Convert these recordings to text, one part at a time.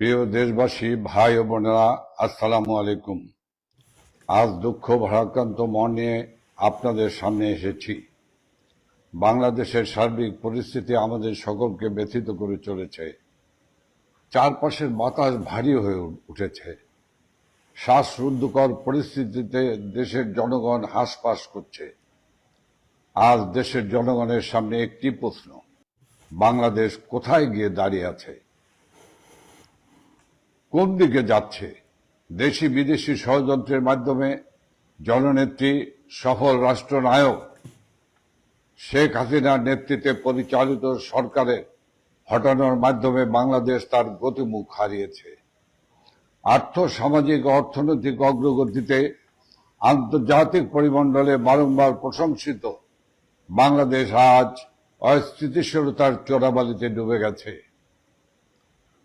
প্রিয় দেশবাসী, ভাই ও বোনেরা, আসসালামু আলাইকুম। আজ দুঃখ ভারাক্রান্ত মন নিয়ে আপনাদের সামনে এসেছি। বাংলাদেশের সার্বিক পরিস্থিতি আমাদের সকলকে ব্যথিত করে চলেছে। চারপাশের বাতাস ভারী হয়ে উঠেছে। শ্বাসরুদ্ধকর পরিস্থিতিতে দেশের জনগণ হাসপাস করছে। আজ দেশের জনগণের সামনে একটি প্রশ্ন, বাংলাদেশ কোথায় গিয়ে দাঁড়িয়ে আছে? কোন দিকে যাচ্ছে? দেশি বিদেশি ষড়যন্ত্রের মাধ্যমে জননেত্রী, সফল রাষ্ট্রনায়ক শেখ হাসিনার নেতৃত্বে পরিচালিত সরকারের হটানোর মাধ্যমে বাংলাদেশ তার গতিমুখ হারিয়েছে। আর্থ সামাজিক অর্থনৈতিক অগ্রগতিতে আন্তর্জাতিক পরিমণ্ডলে বারংবার প্রশংসিত বাংলাদেশ আজ অস্থিতিশীলতার চোরাবালিতে ডুবে গেছে।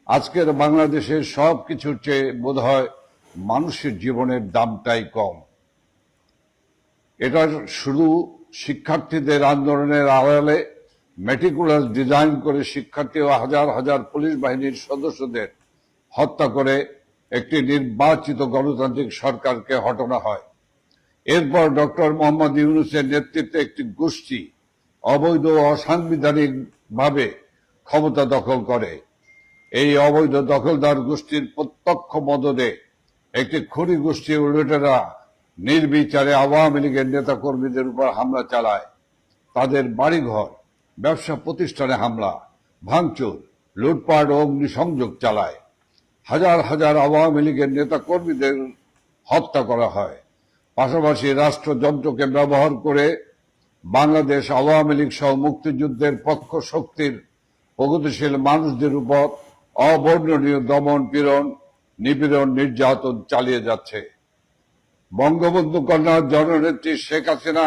আজকের বাংলাদেশের সব কিছুর চেয়ে বোধ মানুষের জীবনের দামটাই কম। এটা শুধু শিক্ষার্থীদের আন্দোলনের আড়ালে মেটিকুলার ডিজাইন করে শিক্ষার্থী ও হাজার হাজার পুলিশ বাহিনীর সদস্যদের হত্যা করে একটি নির্বাচিত গণতান্ত্রিক সরকারকে হটানো হয়। এরপর ডক্টর মোহাম্মদ ইউনুসের নেতৃত্বে একটি গোষ্ঠী অবৈধ ও অসাংবিধানিক ক্ষমতা দখল করে। এই অবৈধ দখলদার গোষ্ঠীর প্রত্যক্ষ মদদে একটি খনি গোষ্ঠী উল্লেটেরা নির্বিচারে আওয়ামী লীগের নেতা কর্মীদের উপর হামলা চালায়। তাদের বাড়িঘর, ব্যবসা প্রতিষ্ঠানে হামলা, ভাঙচুর, লুটপাট ও অগ্নিসংযোগ চালায়। হাজার হাজার আওয়ামী লীগের নেতা কর্মীদের হত্যা করা হয়। পাশাপাশি রাষ্ট্রযন্ত্রকে ব্যবহার করে বাংলাদেশ আওয়ামী লীগ সহ মুক্তিযুদ্ধের পক্ষ শক্তির প্রগতিশীল মানুষদের উপর অবর্ণনীয় দমন পীড়ন, নিপীড়ন, নির্যাতন চালিয়ে যাচ্ছে। বঙ্গবন্ধু কন্যা জননেত্রী শেখ হাসিনা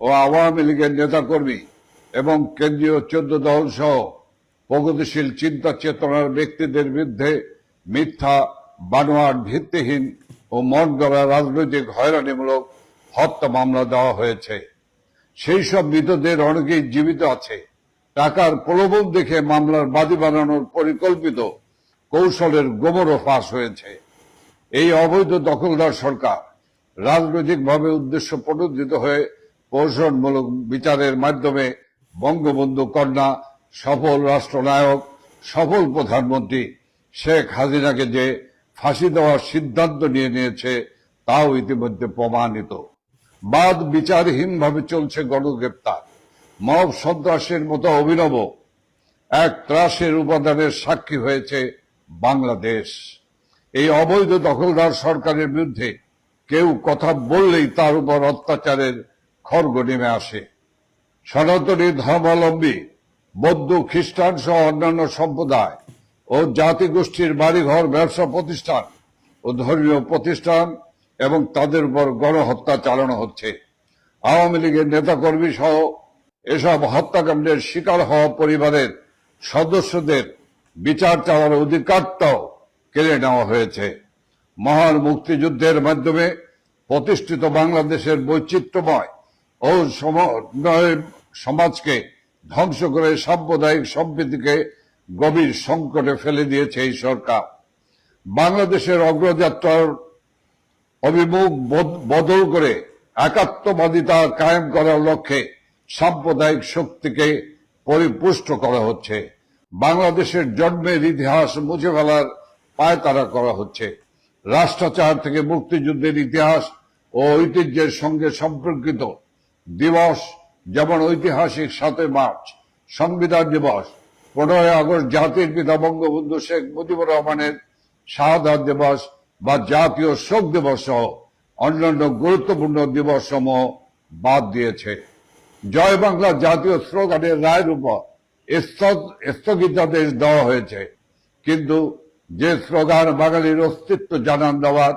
ও আওয়ামী লীগের নেতাকর্মী এবং কেন্দ্রীয় চোদ্দ দল সহ প্রগতিশীল চিন্তা চেতনার ব্যক্তিদের বিরুদ্ধে মিথ্যা বানোয়ার ভিত্তিহীন ও মন গড়া রাজনৈতিক হয়রানিমূলক হত্যা মামলা দেওয়া হয়েছে। সেই সব মৃতদের অনেকেই জীবিত আছে। টাকার প্রলোভন দেখে মামলার বাদী বানানোর পরিকল্পিত কৌশলের গোমরও ফাঁস হয়েছে। এই অবৈধ দখলদার সরকার রাজনৈতিকভাবে উদ্দেশ্য প্রণোদিত হয়ে কৌশলমূলক বিচারের মাধ্যমে বঙ্গবন্ধু কন্যা, সফল রাষ্ট্রনায়ক, সফল প্রধানমন্ত্রী শেখ হাসিনাকে যে ফাঁসি দেওয়ার সিদ্ধান্ত নিয়ে নিয়েছে, তাও ইতিমধ্যে প্রমাণিত। বাদ বিচারহীনভাবে চলছে গণগ্রেপ্তার। মব সন্ত্রাসের মতো অভিনব। এক ত্রাসের উপাদানের সাক্ষী হয়েছে বাংলাদেশ। এই অবৈধ দখলদার সরকারের বিরুদ্ধে কেউ কথা বললেই তার উপর অত্যাচারের খড়গ নেমে আসে। সনাতনী ধর্মাবলম্বী, বৌদ্ধ, খ্রিস্টান সহ অন্যান্য সম্প্রদায় ও জাতিগোষ্ঠীর বাড়িঘর, ব্যবসা প্রতিষ্ঠান ও ধর্মীয় প্রতিষ্ঠান এবং তাদের উপর গণহত্যা চালানো হচ্ছে। আওয়ামী লীগের নেতাকর্মী সহ এসব হত্যাকাণ্ডের শিকার হওয়া পরিবারের সদস্যদের বিচার চাওয়ার অধিকারটাও কেড়ে নেওয়া হয়েছে। মহান মুক্তিযুদ্ধের মাধ্যমে প্রতিষ্ঠিত বাংলাদেশের বৈচিত্র্যময় ও সমাজকে ধ্বংস করে সাম্প্রদায়িক সম্প্রীতিকে গভীর সংকটে ফেলে দিয়েছে এই সরকার। বাংলাদেশের অগ্রযাত্রার অভিমুখ বদ- বদল করে একাত্মবাদিতা কায়েম করার লক্ষ্যে সাম্প্রদায়িক শক্তিকে পরিপুষ্ট করা হচ্ছে। বাংলাদেশের জন্মের ইতিহাস মুছে ফেলার পায়তারা করা হচ্ছে। রাষ্ট্রাচার থেকে মুক্তিযুদ্ধের ইতিহাস ও ঐতিহ্যের সঙ্গে সম্পর্কিত দিবস যেমন ঐতিহাসিক সাতই মার্চ, সংবিধান দিবস, পনেরোই আগস্ট জাতির পিতা বঙ্গবন্ধু শেখ মুজিবুর রহমানের শাহাদাত দিবস বা জাতীয় শোক দিবস সহ অন্যান্য গুরুত্বপূর্ণ দিবস সমূহ বাদ দিয়েছে। জয় বাংলা জাতীয় স্লোগানের রায়ের উপর। স্থগিতাদেশ দেওয়া হয়েছে। কিন্তু যে স্লোগান বাঙালির অস্তিত্ব জানান দেওয়ার,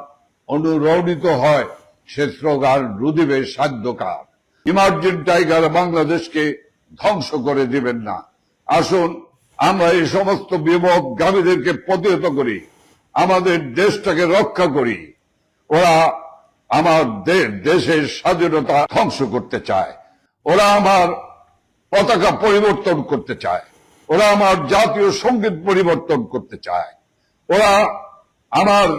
অনুরণিত হয়, সে স্লোগান রুদিবে সাধ্যকার ইমার্জিন টাইগার বাংলাদেশকে ধ্বংস করে দিবেন না। আসুন, আমরা এই সমস্ত বিমুখগামীদেরকে প্রতিহত করি। আমাদের দেশটাকে রক্ষা করি। ওরা আমার দেশের স্বাধীনতা ধ্বংস করতে চায়। ওরা আমার পতাকা পরিবর্তন করতে চায়। ওরা আমার জাতীয় সংগীত পরিবর্তন করতে চায়। ওরা আমার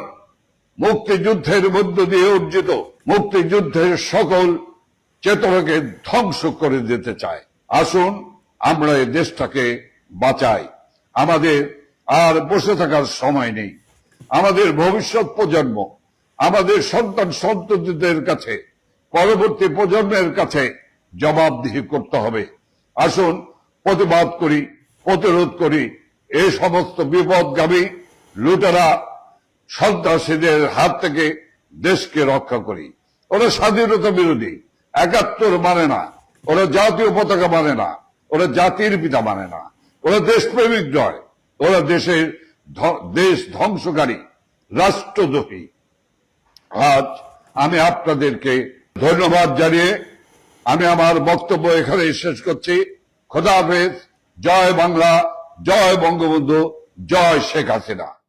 মুক্তিযুদ্ধের মধ্য দিয়ে অর্জিত মুক্তিযুদ্ধের সকল চেতনাকে ধ্বংস করে দিতে চায়। আসুন, আমরা এই দেশটাকে বাঁচাই। আমাদের আর বসে থাকার সময় নেই। আমাদের ভবিষ্যৎ প্রজন্ম, আমাদের সন্তান সন্ততিদের কাছে, পরবর্তী প্রজন্মের কাছে জবাবদিহি করতে হবে। আসুন, প্রতিবাদ করি, প্রতিরোধ করি। এই সমস্ত বিপদগামী লুটেরা, সন্ত্রাসীদের হাত থেকে দেশকে রক্ষা করি। ওরা স্বাধীনতা বিরোধী, একাত্তর মানে না। ওরা জাতীয় পতাকা মানে না। ওরা জাতির পিতা মানে না। ওরা দেশপ্রেমিক নয়। ওরা দেশের দেশ ধ্বংসকারী, রাষ্ট্রদ্রোহী। আজ আমি আপনাদেরকে ধন্যবাদ জানিয়ে আমি আমার বক্তব্য এখানে শেষ করছি। খোদা হাফেজ। জয় বাংলা, জয় বঙ্গবন্ধু, জয় শেখ হাসিনা।